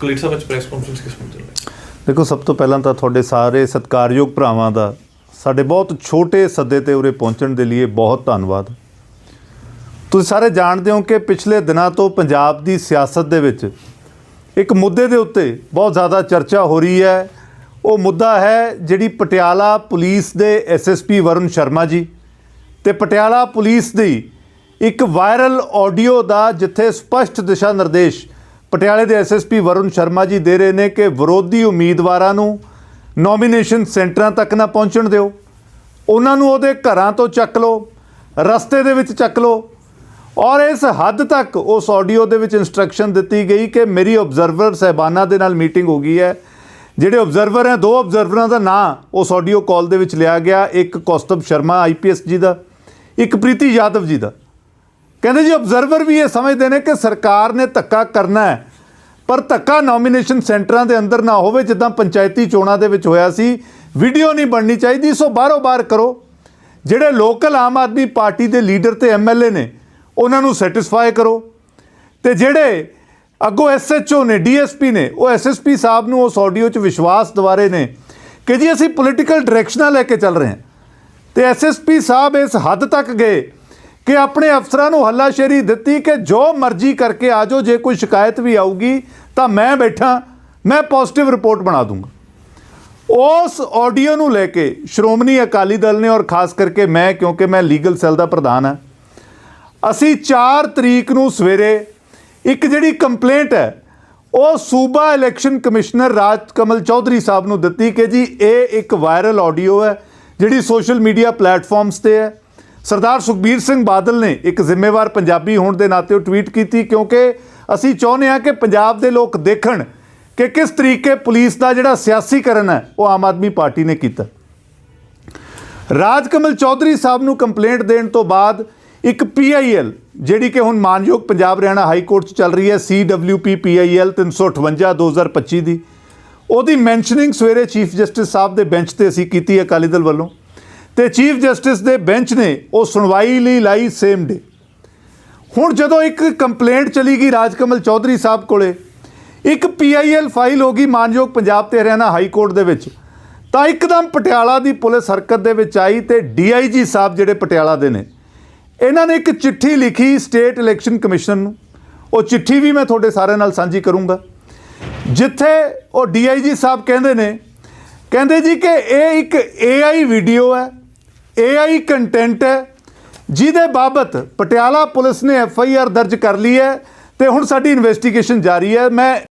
ਕਲੀਟ ਸਾਹਿਬ ਵਿੱਚ press conference ਕਿਸ ਮੁੱਦੇ ਲਈ ਦੇਖੋ, ਸਭ ਤੋਂ ਪਹਿਲਾਂ ਤਾਂ ਤੁਹਾਡੇ ਸਾਰੇ ਸਤਿਕਾਰਯੋਗ ਭਰਾਵਾਂ ਦਾ ਸਾਡੇ ਬਹੁਤ ਛੋਟੇ ਸੱਦੇ ਤੇ ਉਰੇ ਪਹੁੰਚਣ ਦੇ ਲਈ ਬਹੁਤ ਧੰਨਵਾਦ। ਤੁਸੀਂ ਸਾਰੇ ਜਾਣਦੇ ਹੋ ਕਿ ਪਿਛਲੇ ਦਿਨਾਂ ਤੋਂ ਪੰਜਾਬ ਦੀ ਸਿਆਸਤ ਦੇ ਵਿੱਚ ਇੱਕ ਮੁੱਦੇ ਦੇ ਉੱਤੇ ਬਹੁਤ ਜ਼ਿਆਦਾ ਚਰਚਾ ਹੋ ਰਹੀ ਹੈ। ਉਹ ਮੁੱਦਾ ਹੈ ਜਿਹੜੀ ਪਟਿਆਲਾ ਪੁਲਿਸ ਦੇ ਐਸਐਸਪੀ ਵਰੁਣ ਸ਼ਰਮਾ ਜੀ ਤੇ ਪਟਿਆਲਾ ਪੁਲਿਸ ਦੀ ਇੱਕ ਵਾਇਰਲ ਆਡੀਓ ਦਾ ਜਿੱਥੇ ਸਪਸ਼ਟ ਦਿਸ਼ਾ ਨਿਰਦੇਸ਼ ਪਟਿਆਲੇ ਦੇ ਐਸਐਸਪੀ ਵਰੁਣ ਸ਼ਰਮਾ ਜੀ ਦੇ ਰਹੇ ਨੇ ਕਿ ਵਿਰੋਧੀ ਉਮੀਦਵਾਰਾਂ ਨੂੰ ਨੋਮੀਨੇਸ਼ਨ ਸੈਂਟਰਾਂ ਤੱਕ ਨਾ ਪਹੁੰਚਣ ਦਿਓ। ਉਹਨਾਂ ਨੂੰ ਉਹਦੇ ਘਰਾਂ ਤੋਂ ਚੱਕ ਲਓ, ਰਸਤੇ ਦੇ ਵਿੱਚ ਚੱਕ ਲਓ। ਔਰ ਇਸ ਹੱਦ ਤੱਕ ਉਸ ਆਡੀਓ ਦੇ ਵਿੱਚ ਇਨਸਟਰਕਸ਼ਨ ਦਿੱਤੀ ਗਈ ਕਿ ਮੇਰੀ ਆਬਜ਼ਰਵਰ ਸਹਿਬਾਨਾਂ ਦੇ ਨਾਲ ਮੀਟਿੰਗ ਹੋ ਗਈ ਹੈ। ਜਿਹੜੇ ਆਬਜ਼ਰਵਰ ਹੈ, ਦੋ ਆਬਜ਼ਰਵਰਾਂ ਦਾ ਨਾਂ ਉਸ ਆਡੀਓ ਕਾਲ ਦੇ ਵਿੱਚ ਲਿਆ ਗਿਆ। ਇੱਕ ਕੌਸਤਬ ਸ਼ਰਮਾ ਆਈਪੀਐਸ ਜੀ ਦਾ, ਇੱਕ ਪ੍ਰੀਤੀ ਯਾਦਵ ਜੀ ਦਾ। ਕਹਿੰਦੇ ਜੀ ਆਬਜ਼ਰਵਰ ਵੀ ਇਹ ਸਮਝਦੇ ਨੇ ਕਿ ਸਰਕਾਰ ਨੇ ਧੱਕਾ ਕਰਨਾ ਹੈ, ਪਰ ਧੱਕਾ ਨੋਮੀਨੇਸ਼ਨ ਸੈਂਟਰਾਂ ਦੇ ਅੰਦਰ ਨਾ ਹੋਵੇ ਜਿੱਦਾਂ ਪੰਚਾਇਤੀ ਚੋਣਾਂ ਦੇ ਵਿੱਚ ਹੋਇਆ ਸੀ। ਵੀਡੀਓ ਨਹੀਂ ਬਣਨੀ ਚਾਹੀਦੀ, ਸੋ ਬਾਹਰੋਂ ਬਾਹਰ ਕਰੋ। ਜਿਹੜੇ ਲੋਕਲ ਆਮ ਆਦਮੀ ਪਾਰਟੀ ਦੇ ਲੀਡਰ ਤੇ ਐਮਐਲਏ ਨੇ, ਉਹਨਾਂ ਨੂੰ ਸੈਟੀਸਫਾਈ ਕਰੋ। ਤੇ ਜਿਹੜੇ ਅੱਗੋਂ ਐਸਐਚਓ ਨੇ ਡੀਐਸਪੀ ਨੇ, ਉਹ ਐਸਐਸਪੀ ਸਾਹਿਬ ਨੂੰ ਉਸ ਆਡੀਓ 'ਚ ਵਿਸ਼ਵਾਸ ਦਿਵਾਰੇ ਨੇ ਕਿ ਜੀ ਅਸੀਂ ਪੋਲੀਟੀਕਲ ਡਾਇਰੈਕਸ਼ਨਾਂ ਲੈ ਕੇ ਚੱਲ ਰਹੇ ਹਾਂ। ਤੇ ਐਸਐਸਪੀ ਸਾਹਿਬ ਇਸ ਹੱਦ ਤੱਕ ਗਏ ਕਿ ਆਪਣੇ ਅਫਸਰਾਂ ਨੂੰ ਹੱਲਾਸ਼ੇਰੀ ਦਿੱਤੀ ਕਿ ਜੋ ਮਰਜ਼ੀ ਕਰਕੇ ਆ ਜਾਓ, ਜੇ ਕੋਈ ਸ਼ਿਕਾਇਤ ਵੀ ਆਊਗੀ ਤਾਂ ਮੈਂ ਬੈਠਾ, ਮੈਂ ਪੋਜ਼ਿਟਿਵ ਰਿਪੋਰਟ ਬਣਾ ਦੂੰਗਾ। ਉਸ ਆਡੀਓ ਨੂੰ ਲੈ ਕੇ ਸ਼੍ਰੋਮਣੀ ਅਕਾਲੀ ਦਲ ਨੇ ਔਰ ਖਾਸ ਕਰਕੇ ਮੈਂ, ਕਿਉਂਕਿ ਮੈਂ ਲੀਗਲ ਸੈੱਲ ਦਾ ਪ੍ਰਧਾਨ ਹਾਂ, ਅਸੀਂ 4 ਤਰੀਕ ਨੂੰ ਸਵੇਰੇ ਇੱਕ ਜਿਹੜੀ ਕੰਪਲੇਂਟ ਹੈ, ਉਹ ਸੂਬਾ ਇਲੈਕਸ਼ਨ ਕਮਿਸ਼ਨਰ ਰਾਜ ਕਮਲ ਚੌਧਰੀ ਸਾਹਿਬ ਨੂੰ ਦਿੱਤੀ ਕਿ ਜੀ, ਇਹ ਇੱਕ ਵਾਇਰਲ ਆਡੀਓ ਹੈ, ਜਿਹੜੀ ਸੋਸ਼ਲ ਮੀਡੀਆ ਪਲੇਟਫਾਰਮਸ ਤੇ ਹੈ। ਸਰਦਾਰ ਸੁਖਬੀਰ ਸਿੰਘ ਬਾਦਲ ਨੇ ਇੱਕ ਜ਼ਿੰਮੇਵਾਰ ਪੰਜਾਬੀ ਹੋਣ ਦੇ ਨਾਤੇ ਉਹ ਟਵੀਟ ਕੀਤੀ ਕਿਉਂਕਿ ਅਸੀਂ ਚਾਹੁੰਦੇ ਹਾਂ ਕਿ ਪੰਜਾਬ ਦੇ ਲੋਕ ਦੇਖਣ ਕਿ ਕਿਸ ਤਰੀਕੇ ਪੁਲਿਸ ਦਾ ਜਿਹੜਾ ਸਿਆਸੀਕਰਨ ਹੈ, ਉਹ ਆਮ ਆਦਮੀ ਪਾਰਟੀ ਨੇ ਕੀਤਾ। ਰਾਜ ਕਮਲ ਚੌਧਰੀ ਸਾਹਿਬ ਨੂੰ ਕੰਪਲੇਂਟ ਦੇਣ ਤੋਂ ਬਾਅਦ ਇੱਕ ਪੀਆਈਐਲ ਜਿਹੜੀ ਕਿ ਹੁਣ ਮਾਨਯੋਗ ਪੰਜਾਬ ਹਰਿਆਣਾ ਹਾਈ ਕੋਰਟ 'ਚ ਚੱਲ ਰਹੀ ਹੈ ਸੀਡਬਲਯੂਪੀ ਪੀਆਈਐਲ 358 2025 ਦੀ ਉਹਦੀ ਮੈਂਸ਼ਨਿੰਗ ਸਵੇਰੇ ਚੀਫ ਜਸਟਿਸ ਸਾਹਿਬ ਦੇ ਬੈਂਚ ਤੇ ਅਸੀਂ ਕੀਤੀ ਅਕਾਲੀ ਦਲ ਵੱਲੋਂ। ਤੇ ਚੀਫ ਜਸਟਿਸ ਦੇ ਬੈਂਚ ਨੇ ਉਹ ਸੁਣਵਾਈ ਲਈ ਲਾਈ ਸੇਮ ਡੇ। ਹੁਣ ਜਦੋਂ ਇੱਕ ਕੰਪਲੇਂਟ ਚਲੀ ਗਈ ਰਾਜਕਮਲ ਚੌਧਰੀ ਸਾਹਿਬ ਕੋਲੇ, ਇੱਕ ਪੀਆਈਐਲ ਫਾਈਲ ਹੋ ਗਈ ਮਾਨਯੋਗ ਪੰਜਾਬ ਤੇ ਹਰਿਆਣਾ ਹਾਈ ਕੋਰਟ ਦੇ ਵਿੱਚ, ਤਾਂ ਇੱਕਦਮ ਪਟਿਆਲਾ ਦੀ ਪੁਲਿਸ ਹਰਕਤ ਦੇ ਵਿੱਚ ਆਈ ਤੇ ਡੀਆਈਜੀ ਸਾਹਿਬ ਜਿਹੜੇ ਪਟਿਆਲਾ ਦੇ ਨੇ, ਇਹਨਾਂ ਨੇ ਇੱਕ ਚਿੱਠੀ ਲਿਖੀ ਸਟੇਟ ਇਲੈਕਸ਼ਨ ਕਮਿਸ਼ਨ ਨੂੰ। ਉਹ ਚਿੱਠੀ ਵੀ ਮੈਂ ਤੁਹਾਡੇ ਸਾਰਿਆਂ ਨਾਲ ਸਾਂਝੀ ਕਰੂੰਗਾ। ਜਿੱਥੇ ਉਹ ਡੀਆਈਜੀ ਸਾਹਿਬ ਕਹਿੰਦੇ ਨੇ, ਕਹਿੰਦੇ ਜੀ ਕਿ ਇਹ ਇੱਕ ਏਆਈ ਵੀਡੀਓ ਹੈ ਏਆਈ ਕੰਟੈਂਟ ਹੈ, ਜਿਹਦੇ ਬਾਬਤ ਪਟਿਆਲਾ ਪੁਲਿਸ ਨੇ ਐੱਫ ਆਈ ਆਰ ਦਰਜ ਕਰ ਲਈ ਹੈ ਤੇ ਹੁਣ ਸਾਡੀ ਇਨਵੈਸਟੀਗੇਸ਼ਨ ਜਾਰੀ ਹੈ। ਮੈਂ